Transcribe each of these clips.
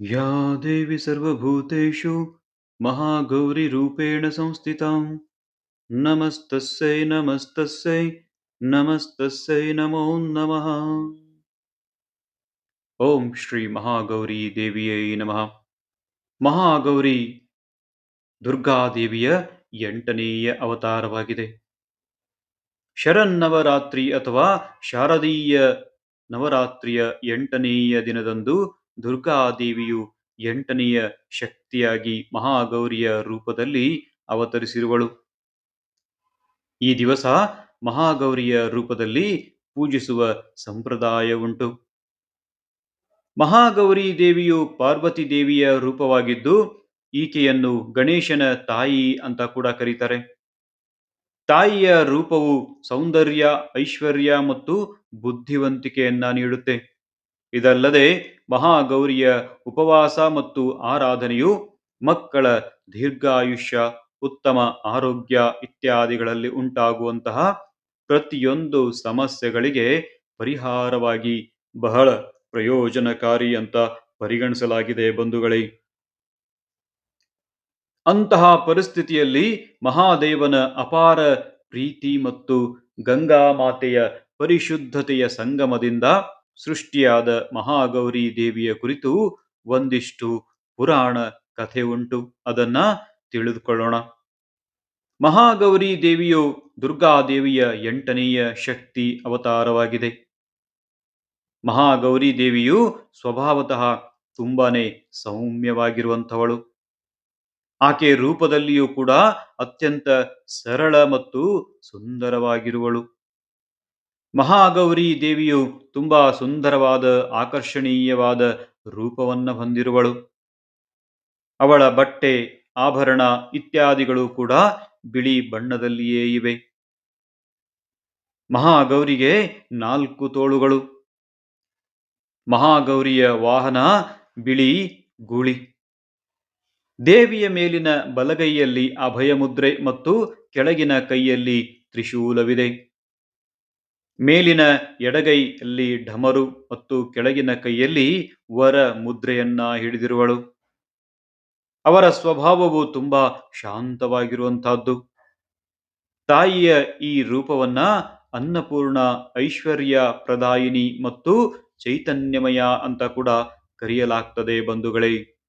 या देवी सर्वभूतेषु महागौरीरूपेण संस्थितां नमस्तस्यै नमस्तस्यै नमस्तस्यै नमो नमः ಓಂ ಶ್ರೀ ಮಹಾಗೌರಿ ದೇವಿಯೇ ನಮಃ ಮಹಾಗೌರಿ ದುರ್ಗಾದೇವಿಯ ಎಂಟನೆಯ ಅವತಾರವಾಗಿದೆ ಶರನ್ನವರಾತ್ರಿ ಅಥವಾ ಶಾರದೀಯ ನವರಾತ್ರಿಯ ಎಂಟನೆಯ ದಿನದಂದು ದುರ್ಗಾದೇವಿಯು ಎಂಟನೆಯ ಶಕ್ತಿಯಾಗಿ ಮಹಾಗೌರಿಯ ರೂಪದಲ್ಲಿ ಅವತರಿಸಿರುವಳು. ಈ ದಿವಸ ಮಹಾಗೌರಿಯ ರೂಪದಲ್ಲಿ ಪೂಜಿಸುವ ಸಂಪ್ರದಾಯ ಉಂಟು. ಮಹಾಗೌರಿ ದೇವಿಯು ಪಾರ್ವತಿ ದೇವಿಯ ರೂಪವಾಗಿದ್ದು, ಈಕೆಯನ್ನು ಗಣೇಶನ ತಾಯಿ ಅಂತ ಕೂಡ ಕರೀತಾರೆ. ತಾಯಿಯ ರೂಪವು ಸೌಂದರ್ಯ, ಐಶ್ವರ್ಯ ಮತ್ತು ಬುದ್ಧಿವಂತಿಕೆಯನ್ನ ನೀಡುತ್ತೆ. ಇದಲ್ಲದೆ ಮಹಾಗೌರಿಯ ಉಪವಾಸ ಮತ್ತು ಆರಾಧನೆಯು ಮಕ್ಕಳ ದೀರ್ಘಾಯುಷ್ಯ, ಉತ್ತಮ ಆರೋಗ್ಯ ಇತ್ಯಾದಿಗಳಲ್ಲಿ ಉಂಟಾಗುವಂತಹ ಪ್ರತಿಯೊಂದು ಸಮಸ್ಯೆಗಳಿಗೆ ಪರಿಹಾರವಾಗಿ ಬಹಳ ಪ್ರಯೋಜನಕಾರಿ ಅಂತ ಪರಿಗಣಿಸಲಾಗಿದೆ ಬಂಧುಗಳೇ. ಅಂತಹ ಪರಿಸ್ಥಿತಿಯಲ್ಲಿ ಮಹಾದೇವನ ಅಪಾರ ಪ್ರೀತಿ ಮತ್ತು ಗಂಗಾ ಮಾತೆಯ ಪರಿಶುದ್ಧತೆಯ ಸಂಗಮದಿಂದ ಸೃಷ್ಟಿಯಾದ ಮಹಾಗೌರಿ ದೇವಿಯ ಕುರಿತು ಒಂದಿಷ್ಟು ಪುರಾಣ ಕಥೆ ಉಂಟು. ಅದನ್ನ ತಿಳಿದುಕೊಳ್ಳೋಣ. ಮಹಾಗೌರಿ ದೇವಿಯು ದುರ್ಗಾದೇವಿಯ ಎಂಟನೆಯ ಶಕ್ತಿ ಅವತಾರವಾಗಿದೆ. ಮಹಾಗೌರಿ ದೇವಿಯು ಸ್ವಭಾವತಃ ತುಂಬಾನೇ ಸೌಮ್ಯವಾಗಿರುವಂಥವಳು. ಆಕೆ ರೂಪದಲ್ಲಿಯೂ ಕೂಡ ಅತ್ಯಂತ ಸರಳ ಮತ್ತು ಸುಂದರವಾಗಿರುವಳು. ಮಹಾಗೌರಿ ದೇವಿಯು ತುಂಬಾ ಸುಂದರವಾದ, ಆಕರ್ಷಣೀಯವಾದ ರೂಪವನ್ನು ಹೊಂದಿರುವಳು. ಅವಳ ಬಟ್ಟೆ, ಆಭರಣ ಇತ್ಯಾದಿಗಳು ಕೂಡ ಬಿಳಿ ಬಣ್ಣದಲ್ಲಿಯೇ ಇವೆ. ಮಹಾಗೌರಿಗೆ ನಾಲ್ಕು ತೋಳುಗಳು. ಮಹಾಗೌರಿಯ ವಾಹನ ಬಿಳಿ, ಗುಳಿ. ದೇವಿಯ ಮೇಲಿನ ಬಲಗೈಯಲ್ಲಿ ಅಭಯ ಮುದ್ರೆ ಮತ್ತು ಕೆಳಗಿನ ಕೈಯಲ್ಲಿ ತ್ರಿಶೂಲವಿದೆ. ಮೇಲಿನ ಎಡಗೈಯಲ್ಲಿ ಢಮರು ಮತ್ತು ಕೆಳಗಿನ ಕೈಯಲ್ಲಿ ವರ ಮುದ್ರೆಯನ್ನ ಹಿಡಿದಿರುವಳು. ಅವರ ಸ್ವಭಾವವು ತುಂಬಾ ಶಾಂತವಾಗಿರುವಂತಹದ್ದು ತಾಯಿಯ ಈ ರೂಪವನ್ನ ಅನ್ನಪೂರ್ಣ ಐಶ್ವರ್ಯ ಪ್ರದಾಯಿನಿ ಮತ್ತು ಚೈತನ್ಯಮಯ ಅಂತ ಕೂಡ ಕರೆಯಲಾಗ್ತದೆ ಬಂಧುಗಳೇ.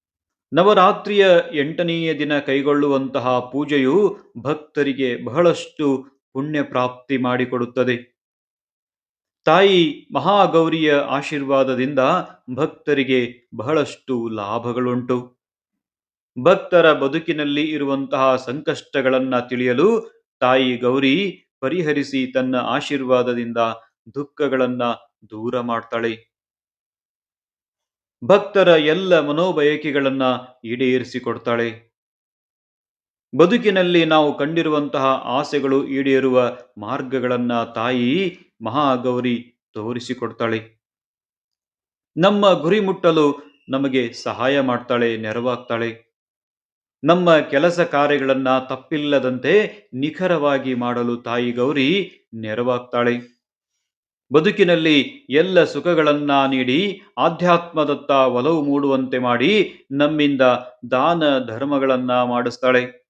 ನವರಾತ್ರಿಯ ಎಂಟನೆಯ ದಿನ ಕೈಗೊಳ್ಳುವಂತಹ ಪೂಜೆಯು ಭಕ್ತರಿಗೆ ಬಹಳಷ್ಟು ಪುಣ್ಯ ಪ್ರಾಪ್ತಿ ಮಾಡಿಕೊಡುತ್ತದೆ. ತಾಯಿ ಮಹಾಗೌರಿಯ ಆಶೀರ್ವಾದದಿಂದ ಭಕ್ತರಿಗೆ ಬಹಳಷ್ಟು ಲಾಭಗಳುಂಟು. ಭಕ್ತರ ಬದುಕಿನಲ್ಲಿ ಇರುವಂತಹ ಸಂಕಷ್ಟಗಳನ್ನ ತಿಳಿಯಲು ತಾಯಿ ಗೌರಿ ಪರಿಹರಿಸಿ ತನ್ನ ಆಶೀರ್ವಾದದಿಂದ ದುಃಖಗಳನ್ನ ದೂರ ಮಾಡ್ತಾಳೆ. ಭಕ್ತರ ಎಲ್ಲ ಮನೋಬಯಕೆಗಳನ್ನ ಈಡೇರಿಸಿಕೊಡ್ತಾಳೆ. ಬದುಕಿನಲ್ಲಿ ನಾವು ಕಂಡಿರುವಂತಹ ಆಸೆಗಳು ಈಡೇರುವ ಮಾರ್ಗಗಳನ್ನ ತಾಯಿ ಮಹಾಗೌರಿ ತೋರಿಸಿಕೊಡ್ತಾಳೆ. ನಮ್ಮ ಗುರಿ ಮುಟ್ಟಲು ನಮಗೆ ಸಹಾಯ ಮಾಡ್ತಾಳೆ, ನೆರವಾಗ್ತಾಳೆ. ನಮ್ಮ ಕೆಲಸ ಕಾರ್ಯಗಳನ್ನ ತಪ್ಪಿಲ್ಲದಂತೆ ನಿಖರವಾಗಿ ಮಾಡಲು ತಾಯಿ ಗೌರಿ ನೆರವಾಗ್ತಾಳೆ. ಬದುಕಿನಲ್ಲಿ ಎಲ್ಲ ಸುಖಗಳನ್ನ ನೀಡಿ, ಆಧ್ಯಾತ್ಮದತ್ತ ಒಲವು ಮೂಡುವಂತೆ ಮಾಡಿ, ನಮ್ಮಿಂದ ದಾನ ಧರ್ಮಗಳನ್ನ ಮಾಡಿಸ್ತಾಳೆ.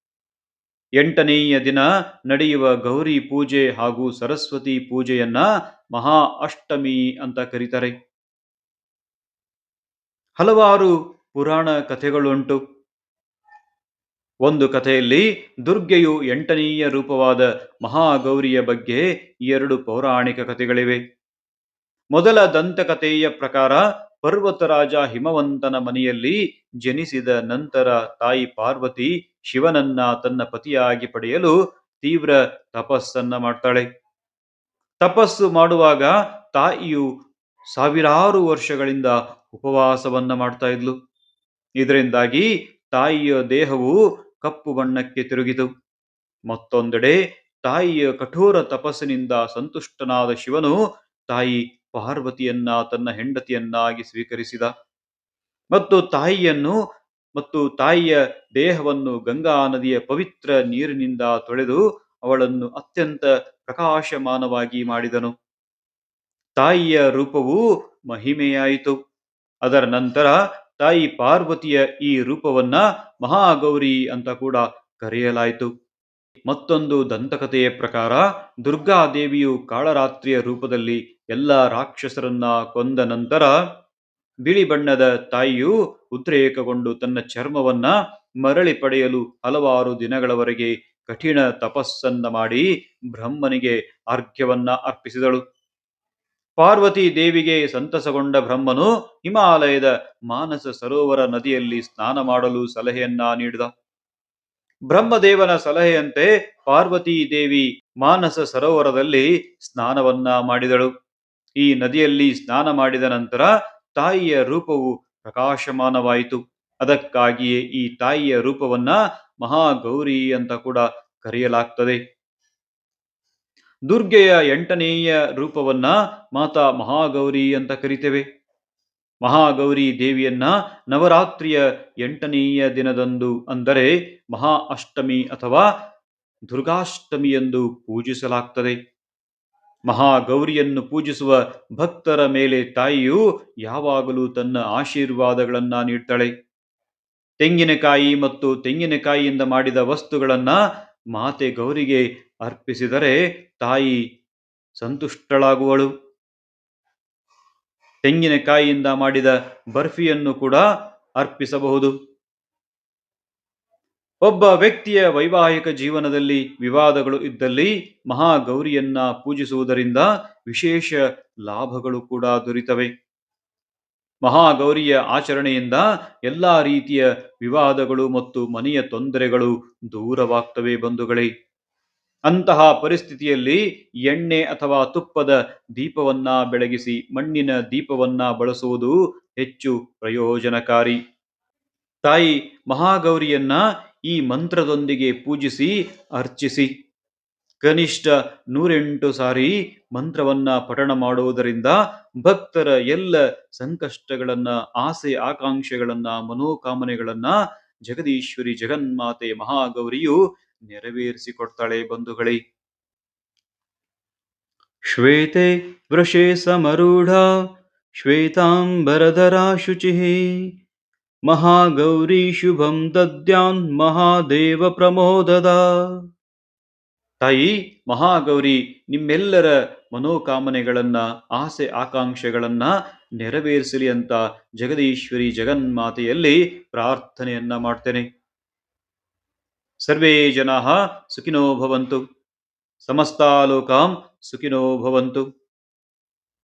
ಎಂಟನೆಯ ದಿನ ನಡೆಯುವ ಗೌರಿ ಪೂಜೆ ಹಾಗೂ ಸರಸ್ವತಿ ಪೂಜೆಯನ್ನ ಮಹಾ ಅಷ್ಟಮಿ ಅಂತ ಕರೀತಾರೆ. ಹಲವಾರು ಪುರಾಣ ಕಥೆಗಳುಂಟು. ಒಂದು ಕಥೆಯಲ್ಲಿ ದುರ್ಗೆಯು ಎಂಟನೆಯ ರೂಪವಾದ ಮಹಾಗೌರಿಯ ಬಗ್ಗೆ ಎರಡು ಪೌರಾಣಿಕ ಕಥೆಗಳಿವೆ. ಮೊದಲ ದಂತಕಥೆಯ ಪ್ರಕಾರ ಪರ್ವತರಾಜ ಹಿಮವಂತನ ಮನೆಯಲ್ಲಿ ಜನಿಸಿದ ನಂತರ ತಾಯಿ ಪಾರ್ವತಿ ಶಿವನನ್ನ ತನ್ನ ಪತಿಯಾಗಿ ಪಡೆಯಲು ತೀವ್ರ ತಪಸ್ಸನ್ನ ಮಾಡ್ತಾಳೆ. ತಪಸ್ಸು ಮಾಡುವಾಗ ತಾಯಿಯು ಸಾವಿರಾರು ವರ್ಷಗಳಿಂದ ಉಪವಾಸವನ್ನ ಮಾಡ್ತಾ ಇದ್ಲು. ಇದರಿಂದಾಗಿ ತಾಯಿಯ ದೇಹವು ಕಪ್ಪು ಬಣ್ಣಕ್ಕೆ ತಿರುಗಿತು. ಮತ್ತೊಂದೆಡೆ ತಾಯಿಯ ಕಠೋರ ತಪಸ್ಸಿನಿಂದ ಸಂತುಷ್ಟನಾದ ಶಿವನು ತಾಯಿ ಪಾರ್ವತಿಯನ್ನ ತನ್ನ ಹೆಂಡತಿಯನ್ನಾಗಿ ಸ್ವೀಕರಿಸಿದ. ಮತ್ತು ತಾಯಿಯನ್ನು ಮತ್ತು ತಾಯಿಯ ದೇಹವನ್ನು ಗಂಗಾ ನದಿಯ ಪವಿತ್ರ ನೀರಿನಿಂದ ತೊಳೆದು ಅವಳನ್ನು ಅತ್ಯಂತ ಪ್ರಕಾಶಮಾನವಾಗಿ ಮಾಡಿದನು. ತಾಯಿಯ ರೂಪವು ಮಹಿಮೆಯಾಯಿತು. ಅದರ ನಂತರ ತಾಯಿ ಪಾರ್ವತಿಯ ಈ ರೂಪವನ್ನ ಮಹಾಗೌರಿ ಅಂತ ಕೂಡ ಕರೆಯಲಾಯಿತು. ಮತ್ತೊಂದು ದಂತಕಥೆಯ ಪ್ರಕಾರ ದುರ್ಗಾದೇವಿಯು ಕಾಳರಾತ್ರಿಯ ರೂಪದಲ್ಲಿ ಎಲ್ಲ ರಾಕ್ಷಸರನ್ನ ಕೊಂದ ನಂತರ ಬಿಳಿ ಬಣ್ಣದ ತಾಯಿಯು ಉದ್ರೇಕಗೊಂಡು ತನ್ನ ಚರ್ಮವನ್ನ ಮರಳಿ ಪಡೆಯಲು ಹಲವಾರು ದಿನಗಳವರೆಗೆ ಕಠಿಣ ತಪಸ್ಸನ್ನ ಮಾಡಿ ಬ್ರಹ್ಮನಿಗೆ ಅರ್ಘ್ಯವನ್ನ ಅರ್ಪಿಸಿದಳು. ಪಾರ್ವತಿ ದೇವಿಗೆ ಸಂತಸಗೊಂಡ ಬ್ರಹ್ಮನು ಹಿಮಾಲಯದ ಮಾನಸ ಸರೋವರ ನದಿಯಲ್ಲಿ ಸ್ನಾನ ಮಾಡಲು ಸಲಹೆಯನ್ನ ನೀಡಿದ. ಬ್ರಹ್ಮದೇವನ ಸಲಹೆಯಂತೆ ಪಾರ್ವತಿ ದೇವಿ ಮಾನಸ ಸರೋವರದಲ್ಲಿ ಸ್ನಾನವನ್ನ ಮಾಡಿದಳು. ಈ ನದಿಯಲ್ಲಿ ಸ್ನಾನ ಮಾಡಿದ ನಂತರ ತಾಯಿಯ ರೂಪವು ಪ್ರಕಾಶಮಾನವಾಯಿತು. ಅದಕ್ಕಾಗಿಯೇ ಈ ತಾಯಿಯ ರೂಪವನ್ನ ಮಹಾಗೌರಿ ಅಂತ ಕೂಡ ಕರೆಯಲಾಗ್ತದೆ. ದುರ್ಗೆಯ ಎಂಟನೆಯ ರೂಪವನ್ನ ಮಾತಾ ಮಹಾಗೌರಿ ಅಂತ ಕರಿತೇವೆ. ಮಹಾಗೌರಿ ದೇವಿಯನ್ನ ನವರಾತ್ರಿಯ ಎಂಟನೆಯ ದಿನದಂದು ಅಂದರೆ ಮಹಾ ಅಷ್ಟಮಿ ಅಥವಾ ದುರ್ಗಾಷ್ಟಮಿ ಎಂದು ಪೂಜಿಸಲಾಗ್ತದೆ. ಮಹಾಗೌರಿಯನ್ನು ಪೂಜಿಸುವ ಭಕ್ತರ ಮೇಲೆ ತಾಯಿಯು ಯಾವಾಗಲೂ ತನ್ನ ಆಶೀರ್ವಾದಗಳನ್ನ ನೀಡ್ತಾಳೆ. ತೆಂಗಿನಕಾಯಿ ಮತ್ತು ತೆಂಗಿನಕಾಯಿಯಿಂದ ಮಾಡಿದ ವಸ್ತುಗಳನ್ನ ಮಾತೆ ಗೌರಿಗೆ ಅರ್ಪಿಸಿದರೆ ತಾಯಿ ಸಂತುಷ್ಟಳಾಗುವಳು. ತೆಂಗಿನಕಾಯಿಯಿಂದ ಮಾಡಿದ ಬರ್ಫಿಯನ್ನು ಕೂಡ ಅರ್ಪಿಸಬಹುದು. ಒಬ್ಬ ವ್ಯಕ್ತಿಯ ವೈವಾಹಿಕ ಜೀವನದಲ್ಲಿ ವಿವಾದಗಳು ಇದ್ದಲ್ಲಿ ಮಹಾಗೌರಿಯನ್ನ ಪೂಜಿಸುವುದರಿಂದ ವಿಶೇಷ ಲಾಭಗಳು ಕೂಡ ದೊರೀತವೆ. ಮಹಾಗೌರಿಯ ಆಚರಣೆಯಿಂದ ಎಲ್ಲಾ ರೀತಿಯ ವಿವಾದಗಳು ಮತ್ತು ಮನೆಯ ತೊಂದರೆಗಳು ದೂರವಾಗ್ತವೆ ಬಂಧುಗಳೇ. ಅಂತಹ ಪರಿಸ್ಥಿತಿಯಲ್ಲಿ ಎಣ್ಣೆ ಅಥವಾ ತುಪ್ಪದ ದೀಪವನ್ನ ಬೆಳಗಿಸಿ ಮಣ್ಣಿನ ದೀಪವನ್ನ ಬಳಸುವುದು ಹೆಚ್ಚು ಪ್ರಯೋಜನಕಾರಿ. ತಾಯಿ ಮಹಾಗೌರಿಯನ್ನ ಈ ಮಂತ್ರದೊಂದಿಗೆ ಪೂಜಿಸಿ, ಅರ್ಚಿಸಿ. ಕನಿಷ್ಠ ನೂರೆಂಟು ಸಾರಿ ಮಂತ್ರವನ್ನ ಪಠಣ ಮಾಡುವುದರಿಂದ ಭಕ್ತರ ಎಲ್ಲ ಸಂಕಷ್ಟಗಳನ್ನ, ಆಸೆ ಆಕಾಂಕ್ಷೆಗಳನ್ನ, ಮನೋಕಾಮನೆಗಳನ್ನ ಜಗದೀಶ್ವರಿ ಜಗನ್ಮಾತೆ ಮಹಾಗೌರಿಯು ನೆರವೇರಿಸಿಕೊಡ್ತಾಳೆ ಬಂಧುಗಳೇ. ಶ್ವೇತೆ ವೃಷೇ ಸಮರೂಢ, ಶ್ವೇತಾಂಬರಧರಾ ಶುಚಿಃ. ಮಹಾಗೌರಿ ಶುಭಂ ದದ್ಯಾನ್ ಮಹಾದೇವ ಪ್ರಮೋದದ. ತಾಯಿ, ಮಹಾಗೌರಿ, ನಿಮ್ಮೆಲ್ಲರ ಮನೋಕಾಮನೆಗಳನ್ನ, ಆಸೆ ಆಕಾಂಕ್ಷೆಗಳನ್ನ ನೆರವೇರಿಸಲಿ ಅಂತ ಜಗದೀಶ್ವರಿ ಜಗನ್ಮಾತೆಯಲ್ಲಿ ಪ್ರಾರ್ಥನೆಯನ್ನ ಮಾಡ್ತೇನೆ. ಸರ್ವೇ ಜನಾ ಸುಖಿನೋ ಭವಂತು. ಸಮಸ್ತಾಲೋಕಾಂ ಸುಖಿನೋ ಭವಂತು.